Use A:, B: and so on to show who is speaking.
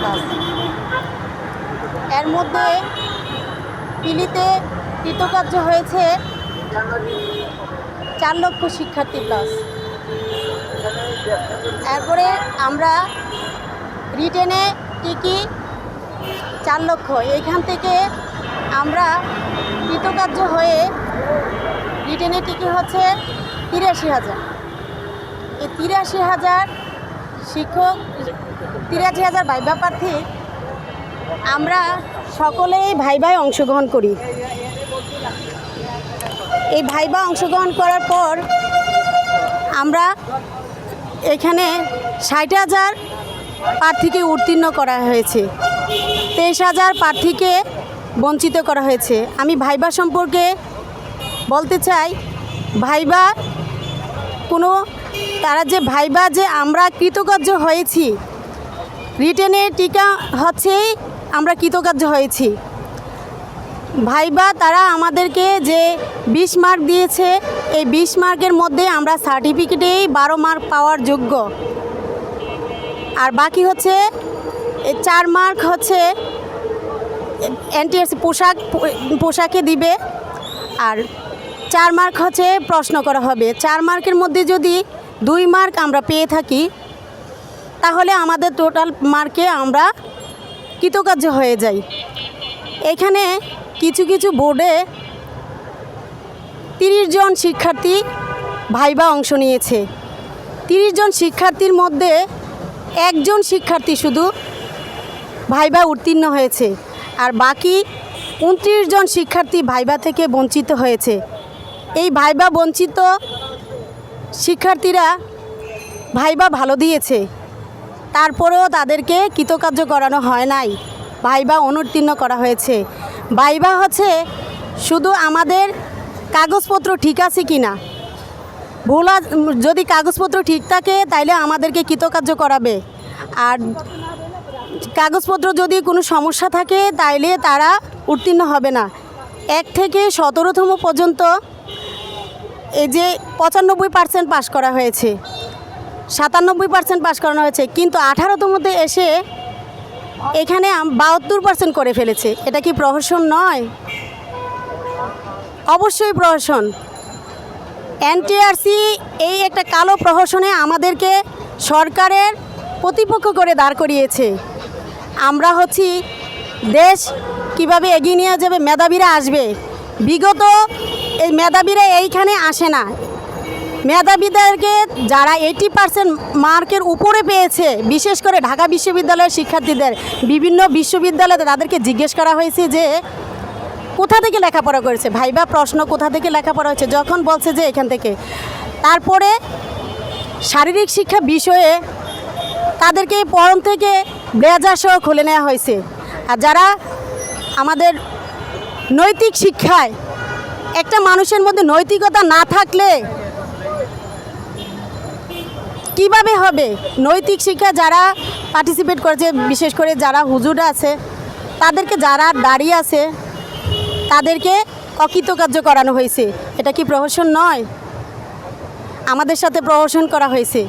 A: Class এর মধ্যে পিলিতে কৃতকার্য হয়েছে চার লক্ষ শিক্ষার্থী প্লাস এরপরে আমরা রিটেনে টিকি চার লক্ষ। এইখান থেকে আমরা কৃতকার্য হয়ে রিটেনে টিকি হচ্ছে তিরাশি হাজার। এই তিরাশি হাজার শিক্ষক, তিরাশি হাজার ভাইবা প্রার্থী আমরা সকলেই ভাইভাই অংশগ্রহণ করি। এই ভাইবা অংশগ্রহণ করার পর আমরা এখানে ষাট হাজার প্রার্থীকে উত্তীর্ণ করা হয়েছে। তেইশ হাজার প্রার্থীকে বঞ্চিত করা হয়েছে। আমি ভাইবা সম্পর্কে বলতে চাই ভাইবা কোনো তারা যে ভাইবা যে আমরা কৃতকার্য হয়েছি। রিটেনে টিকা হচ্ছেই আমরা কৃতকার্য হয়েছি। ভাইবা তারা আমাদেরকে যে বিশ মার্ক দিয়েছে, এই বিশ মার্কের মধ্যে আমরা সার্টিফিকেটেই বারো মার্ক পাওয়ার যোগ্য। আর বাকি হচ্ছে চার মার্ক হচ্ছে এনটিএস পোশাক, পোশাকে দিবে। আর চার মার্ক হচ্ছে প্রশ্ন করা হবে। চার মার্কের মধ্যে যদি দুই মার্ক আমরা পেয়ে থাকি, তাহলে আমাদের টোটাল মার্কে আমরা কৃতকার্য হয়ে যাই। এখানে কিছু কিছু বোর্ডে তিরিশ জন শিক্ষার্থী ভাইবা অংশ নিয়েছে। তিরিশ জন শিক্ষার্থীর মধ্যে একজন শিক্ষার্থী শুধু ভাইবা উত্তীর্ণ হয়েছে, আর বাকি উনত্রিশ জন শিক্ষার্থী ভাইবা থেকে বঞ্চিত হয়েছে। এই ভাইবা বঞ্চিত শিক্ষার্থীরা ভাইবা ভালো দিয়েছে। তারপরেও তাদেরকে কৃতকার্য করানো হয় নাই। ভাইবা অনুত্তীর্ণ করা হয়েছে। ভাইবা হচ্ছে, শুধু আমাদের কাগজপত্র ঠিক আছে কি না? ভুল যদি কাগজপত্র ঠিক থাকে, তাইলে আমাদেরকে কৃতকার্য করাবে। আর কাগজপত্র যদি কোনো সমস্যা থাকে, তাইলে তারা উত্তীর্ণ হবে না। এক থেকে সতেরোতম পর্যন্ত এই যে পঁচানব্বই পার্সেন্ট পাস করা হয়েছে, সাতানব্বই পার্সেন্ট পাস করানো হয়েছে, কিন্তু আঠারোতমতে এসে এখানে বাহাত্তর পার্সেন্ট করে ফেলেছে। এটা কি প্রহসন নয়? অবশ্যই প্রহসন। এনটিআরসি এই একটা কালো প্রহসনে আমাদেরকে সরকারের প্রতিপক্ষ করে দাঁড় করিয়েছে। আমরা হচ্ছি দেশ, কীভাবে এগিয়ে নিয়ে যাবে, মেধাবীরা আসবে। বিগত এই মেধাবীরা এইখানে আসে না। মেধাবীদেরকে যারা এইটি পার্সেন্ট মার্কের উপরে পেয়েছে, বিশেষ করে ঢাকা বিশ্ববিদ্যালয়ের শিক্ষার্থীদের, বিভিন্ন বিশ্ববিদ্যালয়ে তাদেরকে জিজ্ঞেস করা হয়েছে যে, কোথা থেকে লেখাপড়া করেছে? ভাইবা প্রশ্ন, কোথা থেকে লেখাপড়া হয়েছে? যখন বলছে যে এখান থেকে। তারপরে শারীরিক শিক্ষা বিষয়ে তাদেরকে পরম থেকে ব্লেজার সহ খুলে নেওয়া হয়েছে। আর যারা আমাদের নৈতিক শিক্ষায় একটা মানুষের মধ্যে নৈতিকতা না থাকলে কীভাবে হবে? নৈতিক শিক্ষা যারা পার্টিসিপেট করেছে, বিশেষ করে যারা হুজুর আছে, তাদেরকে যারা দাঁড়িয়ে আছে, তাদেরকে অকৃতকার্য করানো হয়েছে। এটা কি প্রহসন নয়? আমাদের সাথে প্রহসন করা হয়েছে।